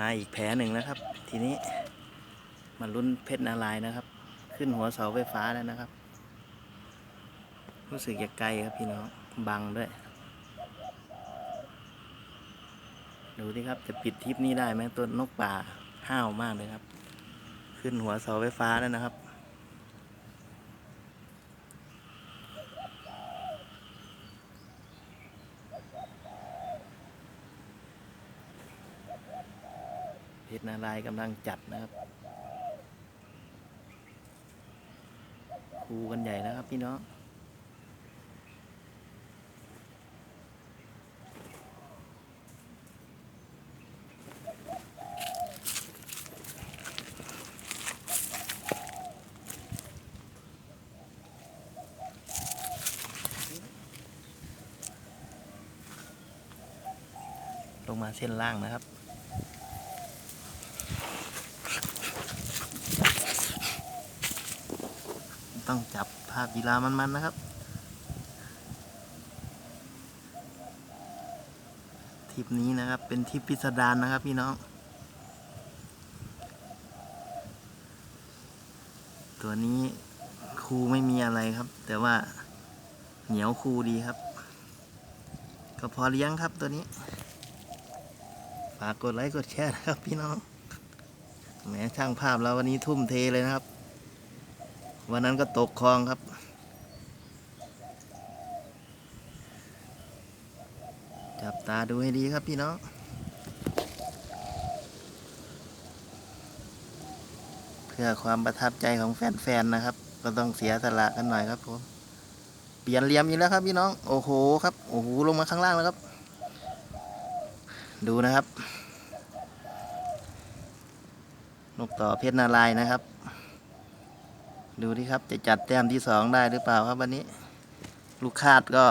มาอีกแผลหนึ่งนะครับ ทีนี้มาลุ้นเพชรนาลายนะครับ ขึ้นหัวเสาไฟฟ้าแล้วนะครับ รู้สึกจะไกลครับพี่น้องบังด้วย ดูดิครับจะปิดทริปนี้ได้ไหมตัวนกป่าห้าวมากเลยครับ ขึ้นหัวเสาไฟฟ้าแล้วนะครับ เพชรนารายกำลังจัดนะครับคูกันใหญ่นะครับพี่น้องลงมาเส้นล่างนะครับ ต้องจับภาพกีฬามันๆนะครับทริปนี้นะครับเป็นทริปพิสดารนะครับพี่น้อง ตัวนี้ครูไม่มีอะไรครับ แต่ว่าเหนียวครูดีครับ ก็พอเลี้ยงครับตัวนี้ ฝากกดไลค์กดแชร์นะครับพี่น้องแหมช่างภาพเราวันนี้ทุ่มเทเลยนะครับ วันนั้นก็ตกคลองครับ จับตาดูให้ดีครับพี่น้องเพื่อความประทับใจของแฟนๆนะครับ ก็ต้องเสียสละกันหน่อยครับผมเปลี่ยนเหลี่ยมอีกแล้วครับพี่น้องโอ้โหครับโอ้โหลงมาข้างล่างแล้วครับ ดูนะครับนกต่อเพชรนารายนะครับ ดูดิครับจะจัดแต้มที่สองได้หรือเปล่าครับวันนี้ ลูกคาดก็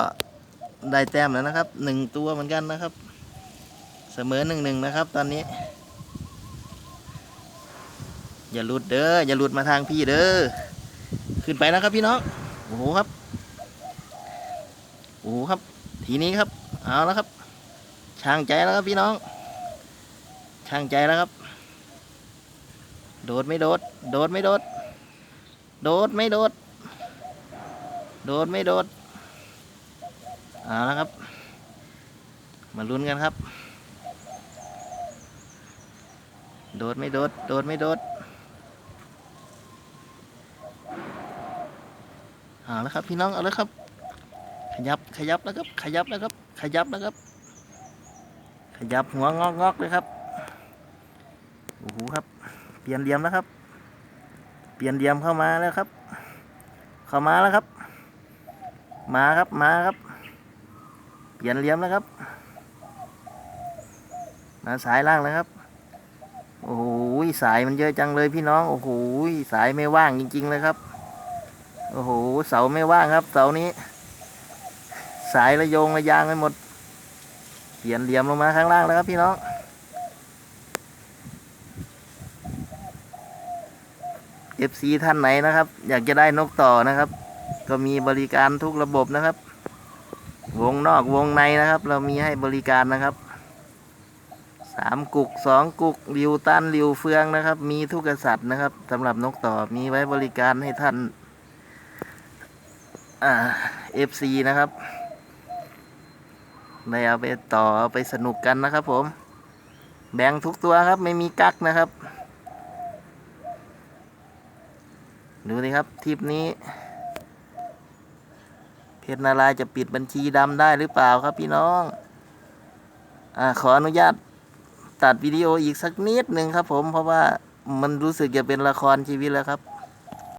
ได้แต้มแล้วนะครับหนึ่งตัวเหมือนกันนะครับ เสมอหนึ่งหนึ่งนะครับ ตอนนี้ อย่าหลุดเด้ออย่าหลุดมาทางพี่เด้อขึ้นไปนะครับพี่น้องโอ้โหครับโอ้โหครับ ทีนี้ครับเอาแล้วครับ ช่างใจแล้วครับพี่น้อง ช่างใจแล้วครับ โดดไม่โดด โดดไม่โดด โดดไม่โดด โดดไม่โดด เอาละครับ มาลุ้นกันครับ โดดไม่โดด โดดไม่โดด เอาละครับพี่น้อง เอาละครับ ขยับ ขยับแล้วครับ ขยับแล้วครับ ขยับแล้วครับ ขยับหัวงอกงอกๆเลยครับ โอ้โหครับ เปลี่ยนเหลี่ยมแล้วครับ เปลี่ยนเหลี่ยมเข้ามาแล้วครับ เข้ามาแล้วครับ มาครับมาครับ เปลี่ยนเหลี่ยมแล้วครับ มาสายล่างแล้วครับ โอ้โหสายมันเยอะจังเลยพี่น้อง โอ้โหสายไม่ว่างจริง ๆ เลยครับ โอ้โหเสาไม่ว่างครับ เสานี้ สายระโยงระยางไปหมด เปลี่ยนเหลี่ยมลงมาข้างล่างแล้วครับพี่น้อง FC ท่านไหนนะครับ อยากจะได้นกต่อนะครับ ก็มีบริการทุกระบบนะครับ วงนอกวงในนะครับ เรามีให้บริการนะครับสามกุกสองกุกริวตันริวเฟืองนะครับ มีทุกกษัตริย์นะครับสำหรับนกต่อมีไว้บริการให้ท่านอ่า FC นะครับได้เอาไปต่อเอาไปสนุกกันนะครับผม แบ่งทุกตัวครับไม่มีกักนะครับ ดูสิครับทริปนี้ เพชรนารายจะปิดบัญชีดำได้หรือเปล่าครับพี่น้องอขออนุญาตตัดวิดีโออีกสักนิดหนึ่งครับผมเพราะว่ามันรู้สึกจะเป็นละครชีวิตแล้วครับ